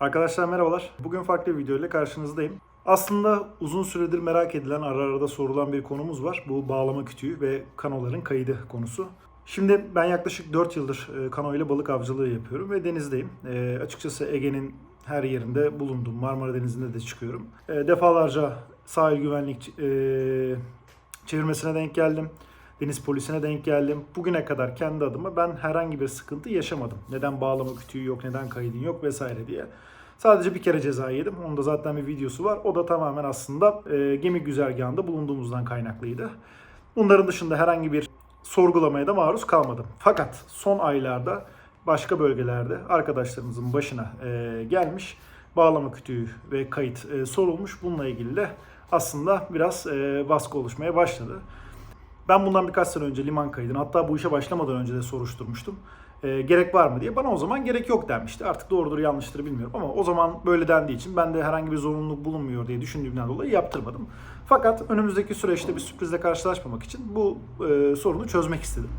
Arkadaşlar merhabalar. Bugün farklı bir video ile karşınızdayım. Aslında uzun süredir merak edilen, ara arada sorulan bir konumuz var. Bu bağlama kütüğü ve kanoların kaydı konusu. Şimdi ben yaklaşık 4 yıldır e, kano ile balık avcılığı yapıyorum ve denizdeyim. E, açıkçası Ege'nin her yerinde bulundum. Marmara Denizi'nde de çıkıyorum. E, defalarca sahil güvenlik e, çevirmesine denk geldim. Deniz polisine denk geldim. Bugüne kadar kendi adıma ben herhangi bir sıkıntı yaşamadım. Neden bağlama kütüğü yok, neden kaydın yok vesaire diye. Sadece bir kere ceza yedim. Onun da zaten bir videosu var. O da tamamen aslında e, gemi güzergahında bulunduğumuzdan kaynaklıydı. Bunların dışında herhangi bir sorgulamaya da maruz kalmadım. Fakat son aylarda başka bölgelerde arkadaşlarımızın başına e, gelmiş bağlama kütüğü ve kayıt e, sorulmuş. Bununla ilgili de aslında biraz e, baskı oluşmaya başladı. Ben bundan birkaç sene önce liman kaydını hatta bu işe başlamadan önce de soruşturmuştum. E, gerek var mı diye. Bana o zaman gerek yok denmişti. Artık doğrudur yanlıştır bilmiyorum ama o zaman böyle dendiği için ben de herhangi bir zorunluluk bulunmuyor diye düşündüğümden dolayı yaptırmadım. Fakat önümüzdeki süreçte bir sürprizle karşılaşmamak için bu e, sorunu çözmek istedim.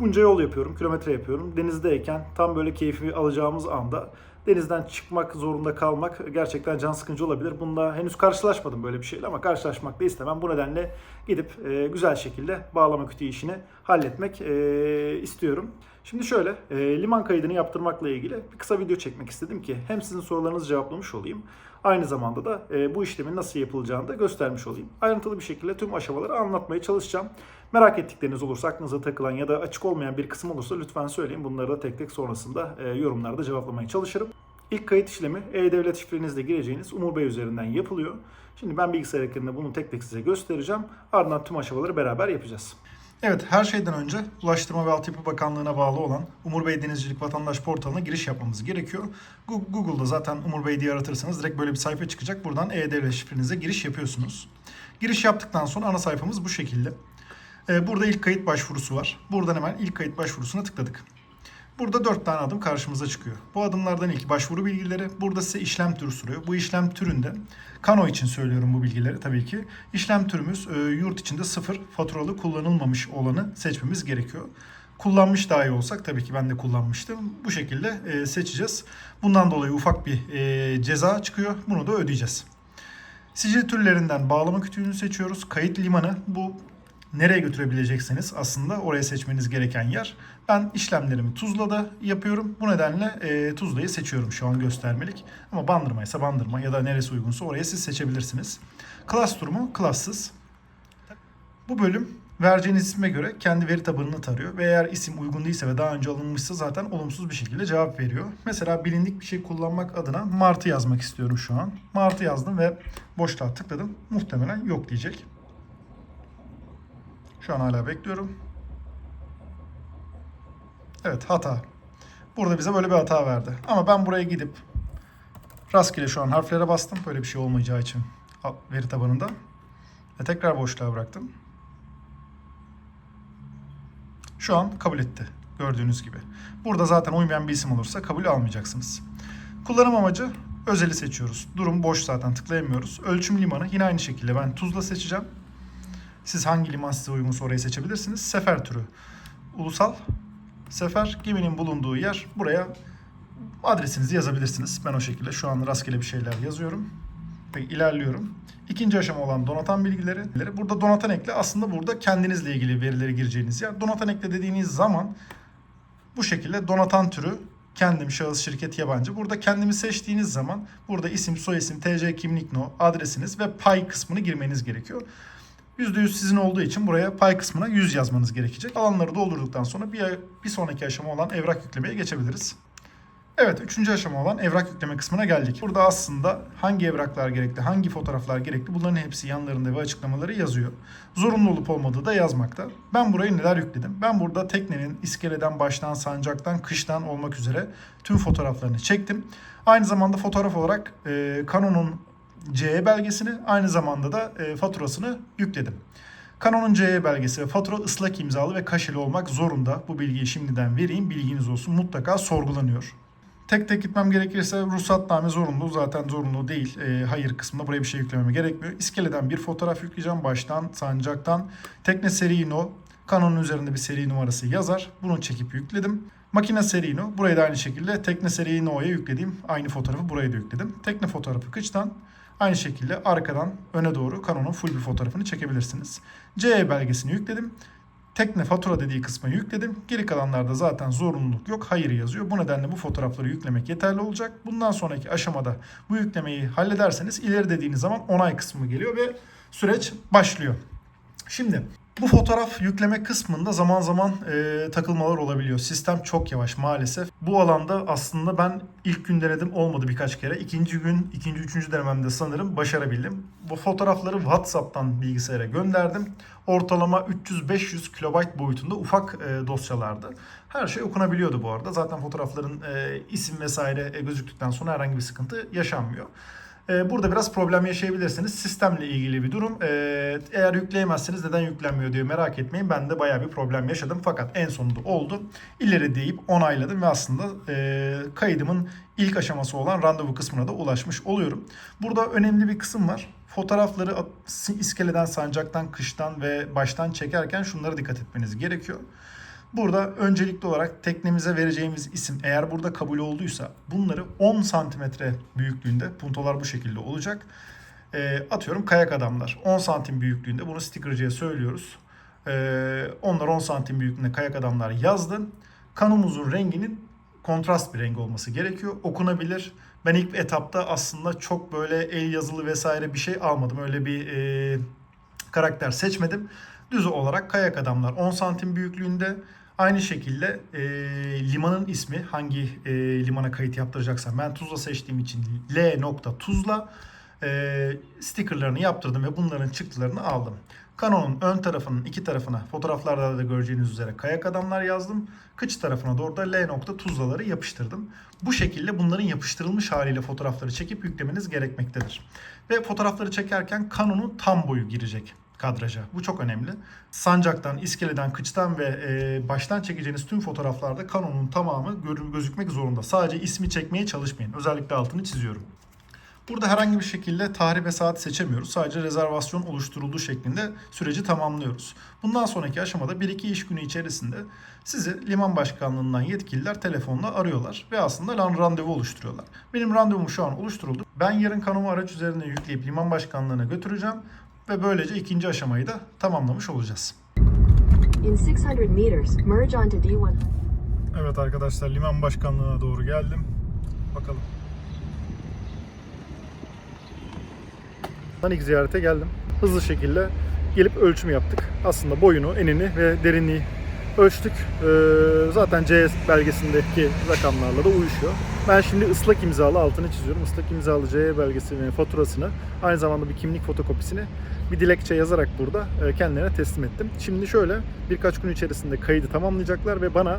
Bunca yol yapıyorum, kilometre yapıyorum. Denizdeyken tam böyle keyfi alacağımız anda denizden çıkmak zorunda kalmak gerçekten can sıkıcı olabilir. Bunda henüz karşılaşmadım böyle bir şeyle ama karşılaşmak da istemem. Bu nedenle gidip e, güzel şekilde bağlama kütüğü işini halletmek e, istiyorum. Şimdi şöyle, e, liman kaydını yaptırmakla ilgili bir kısa video çekmek istedim ki hem sizin sorularınızı cevaplamış olayım. Aynı zamanda da e, bu işlemin nasıl yapılacağını da göstermiş olayım. Ayrıntılı bir şekilde tüm aşamaları anlatmaya çalışacağım. Merak ettikleriniz olursa, aklınıza takılan ya da açık olmayan bir kısım olursa lütfen söyleyin. Bunları da tek tek sonrasında e, yorumlarda cevaplamaya çalışırım. İlk kayıt işlemi E-Devlet şifrenizle gireceğiniz Umur Bey üzerinden yapılıyor. Şimdi ben bilgisayar ekranında bunu tek tek size göstereceğim. Ardından tüm aşamaları beraber yapacağız. Evet, her şeyden önce Ulaştırma ve Altyapı Bakanlığı'na bağlı olan Umur Bey Denizcilik Vatandaş Portalı'na giriş yapmamız gerekiyor. Google'da zaten Umur Bey diye aratırsanız direkt böyle bir sayfa çıkacak. Buradan E-Devlet şifrenize giriş yapıyorsunuz. Giriş yaptıktan sonra ana sayfamız bu şekilde. Ee, Burada ilk kayıt başvurusu var. Buradan hemen ilk kayıt başvurusuna tıkladık. Burada 4 tane adım karşımıza çıkıyor. Bu adımlardan ilk başvuru bilgileri. Burada size işlem türü soruyor. Bu işlem türünde Kano için söylüyorum bu bilgileri tabii ki. İşlem türümüz e, yurt içinde sıfır faturalı kullanılmamış olanı seçmemiz gerekiyor. Kullanmış dahi olsak tabii ki ben de kullanmıştım. Bu şekilde e, seçeceğiz. Bundan dolayı ufak bir e, ceza çıkıyor. Bunu da ödeyeceğiz. Sicil türlerinden bağlama kütüğünü seçiyoruz. Kayıt limanı bu nereye götürebilecekseniz aslında oraya seçmeniz gereken yer. Ben işlemlerimi Tuzla'da yapıyorum. Bu nedenle e, Tuzla'yı seçiyorum şu an göstermelik. Ama Bandırma ise Bandırma ya da neresi uygunsa oraya siz seçebilirsiniz. Klas durumu klassız. Bu bölüm vereceğiniz isme göre kendi veri tabanını tarıyor ve eğer isim uygun değilse ve daha önce alınmışsa zaten olumsuz bir şekilde cevap veriyor. Mesela bilindik bir şey kullanmak adına Martı yazmak istiyorum şu an. Martı yazdım ve boşluğa tıkladım. Muhtemelen yok diyecek. Şu an hala bekliyorum. Evet hata. Burada bize böyle bir hata verdi. Ama ben buraya gidip rastgele şu an harflere bastım. Böyle bir şey olmayacağı için veri tabanında. Ve tekrar boşluğa bıraktım. Şu an kabul etti. Gördüğünüz gibi. Burada zaten uymayan bir isim olursa kabul almayacaksınız. Kullanım amacı özeli seçiyoruz. Durum boş zaten tıklayamıyoruz. Ölçüm limanı yine aynı şekilde ben Tuzla seçeceğim. Siz hangi liman size uygunsa orayı seçebilirsiniz. Sefer türü. Ulusal sefer geminin bulunduğu yer. Buraya adresinizi yazabilirsiniz. Ben o şekilde şu an rastgele bir şeyler yazıyorum. Ve ilerliyorum. İkinci aşama olan donatan bilgileri. Burada donatan ekle aslında burada kendinizle ilgili verileri gireceğiniz yer. Donatan ekle dediğiniz zaman bu şekilde donatan türü kendim, şahıs, şirket, yabancı. Burada kendimi seçtiğiniz zaman burada isim, soyisim, TC kimlik no, adresiniz ve pay kısmını girmeniz gerekiyor. %100 sizin olduğu için buraya pay kısmına 100 yazmanız gerekecek. Alanları doldurduktan sonra bir, bir sonraki aşama olan evrak yüklemeye geçebiliriz. Evet, üçüncü aşama olan evrak yükleme kısmına geldik. Burada aslında hangi evraklar gerekli, hangi fotoğraflar gerekli bunların hepsi yanlarında ve açıklamaları yazıyor. Zorunlu olup olmadığı da yazmakta. Ben burayı neler yükledim? Ben burada teknenin iskeleden, baştan, sancaktan, kıştan olmak üzere tüm fotoğraflarını çektim. Aynı zamanda fotoğraf olarak e, Canon'un CE belgesini aynı zamanda da e, faturasını yükledim. Canon'un CE belgesi ve fatura ıslak imzalı ve kaşeli olmak zorunda. Bu bilgiyi şimdiden vereyim. Bilginiz olsun. Mutlaka sorgulanıyor. Tek tek gitmem gerekirse ruhsatname zorunlu. Zaten zorunlu değil. E, hayır kısmında buraya bir şey yüklememe gerekmiyor. İskeleden bir fotoğraf yükleyeceğim. Baştan, sancaktan. Tekne seri no. Canon'un üzerinde bir seri numarası yazar. Bunu çekip yükledim. Makine seri ino. Burayı da aynı şekilde tekne seri ino'ya yüklediğim aynı fotoğrafı buraya da yükledim. Tekne fotoğrafı kıçtan aynı şekilde arkadan öne doğru Canon'un full bir fotoğrafını çekebilirsiniz. CE belgesini yükledim. Tekne fatura dediği kısma yükledim. Geri kalanlarda zaten zorunluluk yok. Hayır yazıyor. Bu nedenle bu fotoğrafları yüklemek yeterli olacak. Bundan sonraki aşamada bu yüklemeyi hallederseniz ileri dediğiniz zaman onay kısmı geliyor ve süreç başlıyor. Şimdi bu fotoğraf yükleme kısmında zaman zaman e, takılmalar olabiliyor. Sistem çok yavaş maalesef. Bu alanda aslında ben ilk gün denedim olmadı birkaç kere. İkinci gün, ikinci, üçüncü denememde sanırım başarabildim. Bu fotoğrafları WhatsApp'tan bilgisayara gönderdim. Ortalama 300-500 kilobayt boyutunda ufak e, dosyalardı. Her şey okunabiliyordu bu arada. Zaten fotoğrafların e, isim vesaire e, gözüktükten sonra herhangi bir sıkıntı yaşanmıyor. Ee, Burada biraz problem yaşayabilirsiniz. Sistemle ilgili bir durum. Ee, Eğer yükleyemezseniz neden yüklenmiyor diye merak etmeyin. Ben de bayağı bir problem yaşadım. Fakat en sonunda oldu. İleri deyip onayladım ve aslında e, kaydımın ilk aşaması olan randevu kısmına da ulaşmış oluyorum. Burada önemli bir kısım var. Fotoğrafları iskeleden, sancaktan, kıştan ve baştan çekerken şunlara dikkat etmeniz gerekiyor. Burada öncelikli olarak teknemize vereceğimiz isim eğer burada kabul olduysa bunları 10 santimetre büyüklüğünde puntolar bu şekilde olacak. E, atıyorum kayak adamlar 10 santim büyüklüğünde bunu stickercıya söylüyoruz. E, onlar 10 santim büyüklüğünde kayak adamlar yazdı. Kanımızın renginin kontrast bir renk olması gerekiyor. Okunabilir. Ben ilk etapta aslında çok böyle el yazılı vesaire bir şey almadım. Öyle bir e, karakter seçmedim. Düz olarak kayak adamlar 10 santim büyüklüğünde. Aynı şekilde e, limanın ismi hangi e, limana kayıt yaptıracaksam ben Tuzla seçtiğim için L nokta Tuzla e, stickerlarını yaptırdım ve bunların çıktılarını aldım. Canon'un ön tarafının iki tarafına fotoğraflarda da göreceğiniz üzere kayak adamlar yazdım. Kıç tarafına doğru da L nokta Tuzlaları yapıştırdım. Bu şekilde bunların yapıştırılmış haliyle fotoğrafları çekip yüklemeniz gerekmektedir. Ve fotoğrafları çekerken Canon'un tam boyu girecek kadraja. Bu çok önemli. Sancaktan, iskeleden, kıçtan ve e, baştan çekeceğiniz tüm fotoğraflarda Canon'un tamamı gör- gözükmek zorunda. Sadece ismi çekmeye çalışmayın. Özellikle altını çiziyorum. Burada herhangi bir şekilde tarih ve saat seçemiyoruz. Sadece rezervasyon oluşturulduğu şeklinde süreci tamamlıyoruz. Bundan sonraki aşamada 1-2 iş günü içerisinde sizi liman başkanlığından yetkililer telefonla arıyorlar ve aslında lan randevu oluşturuyorlar. Benim randevum şu an oluşturuldu. Ben yarın kanomu araç üzerine yükleyip liman başkanlığına götüreceğim ve böylece ikinci aşamayı da tamamlamış olacağız. In 600 meters, merge onto D100. Evet arkadaşlar liman başkanlığına doğru geldim. Bakalım. Ben ilk ziyarete geldim. Hızlı şekilde gelip ölçüm yaptık. Aslında boyunu, enini ve derinliği ölçtük. Ee, zaten CS belgesindeki rakamlarla da uyuşuyor. Ben şimdi ıslak imzalı altını çiziyorum. Islak imzalı CE belgesinin faturasını aynı zamanda bir kimlik fotokopisini bir dilekçe yazarak burada e, kendilerine teslim ettim. Şimdi şöyle birkaç gün içerisinde kaydı tamamlayacaklar ve bana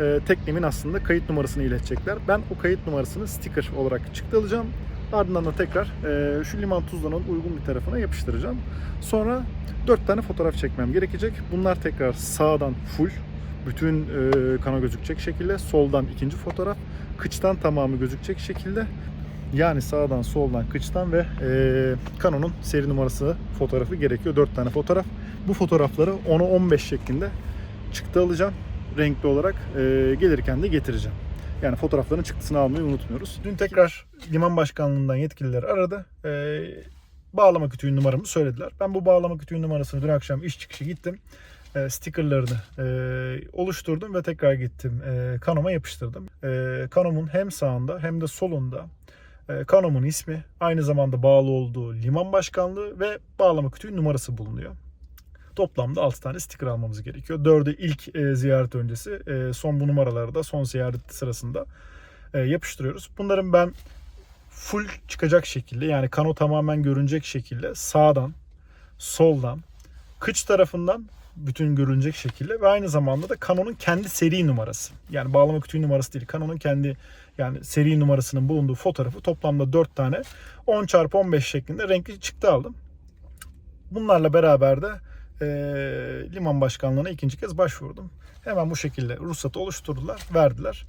e, teknemin aslında kayıt numarasını iletecekler. Ben o kayıt numarasını sticker olarak çıktı alacağım. Ardından da tekrar e, şu liman tuzlanın uygun bir tarafına yapıştıracağım. Sonra 4 tane fotoğraf çekmem gerekecek. Bunlar tekrar sağdan full bütün e, kana gözükecek şekilde. Soldan ikinci fotoğraf. Kıçtan tamamı gözükecek şekilde. Yani sağdan, soldan, kıçtan ve e, Canon'un seri numarası fotoğrafı gerekiyor. 4 tane fotoğraf. Bu fotoğrafları 10'a 15 şeklinde çıktı alacağım. Renkli olarak e, gelirken de getireceğim. Yani fotoğrafların çıktısını almayı unutmuyoruz. Dün tekrar liman başkanlığından yetkililer aradı. E, bağlama kütüğün numaramı söylediler. Ben bu bağlama kütüğün numarasını dün akşam iş çıkışı gittim. E, stickerlarını e, oluşturdum ve tekrar gittim. E, kanoma yapıştırdım. E, kanomun hem sağında hem de solunda e, kanomun ismi, aynı zamanda bağlı olduğu liman başkanlığı ve bağlama kütüğün numarası bulunuyor. Toplamda 6 tane sticker almamız gerekiyor. 4'ü ilk e, ziyaret öncesi, e, son bu numaraları da son ziyaret sırasında e, yapıştırıyoruz. Bunların ben full çıkacak şekilde yani kano tamamen görünecek şekilde sağdan, soldan, kıç tarafından bütün görünecek şekilde ve aynı zamanda da Canon'un kendi seri numarası. Yani bağlama kütüğü numarası değil. Canon'un kendi yani seri numarasının bulunduğu fotoğrafı toplamda 4 tane 10 x 15 şeklinde renkli çıktı aldım. Bunlarla beraber de e, liman başkanlığına ikinci kez başvurdum. Hemen bu şekilde ruhsatı oluşturdular, verdiler.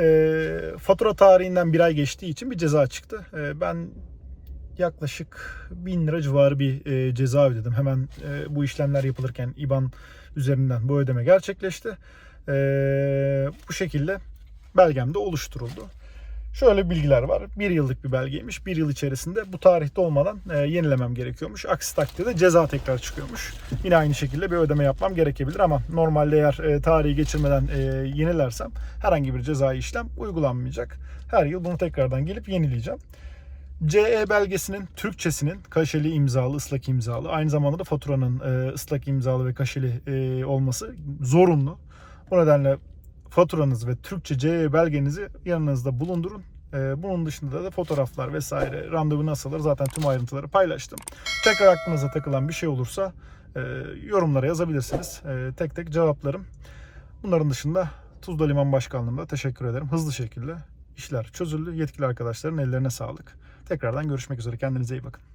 E, fatura tarihinden bir ay geçtiği için bir ceza çıktı. E, ben yaklaşık 1000 lira civarı bir e, ceza ödedim. Hemen e, bu işlemler yapılırken IBAN üzerinden bu ödeme gerçekleşti. Ee, bu şekilde belgem de oluşturuldu. Şöyle bilgiler var. Bir yıllık bir belgeymiş. Bir yıl içerisinde bu tarihte olmadan e, yenilemem gerekiyormuş. Aksi takdirde ceza tekrar çıkıyormuş. Yine aynı şekilde bir ödeme yapmam gerekebilir ama normalde eğer e, tarihi geçirmeden e, yenilersem herhangi bir cezai işlem uygulanmayacak. Her yıl bunu tekrardan gelip yenileyeceğim. CE belgesinin Türkçesinin kaşeli imzalı, ıslak imzalı, aynı zamanda da faturanın e, ıslak imzalı ve kaşeli e, olması zorunlu. O nedenle faturanız ve Türkçe CE belgenizi yanınızda bulundurun. E, bunun dışında da fotoğraflar vesaire, randevu nasıl alır zaten tüm ayrıntıları paylaştım. Tekrar aklınıza takılan bir şey olursa e, yorumlara yazabilirsiniz. E, tek tek cevaplarım. Bunların dışında Tuzla Liman Başkanlığı'nda teşekkür ederim. Hızlı şekilde işler çözüldü. Yetkili arkadaşların ellerine sağlık. Tekrardan görüşmek üzere. Kendinize iyi bakın.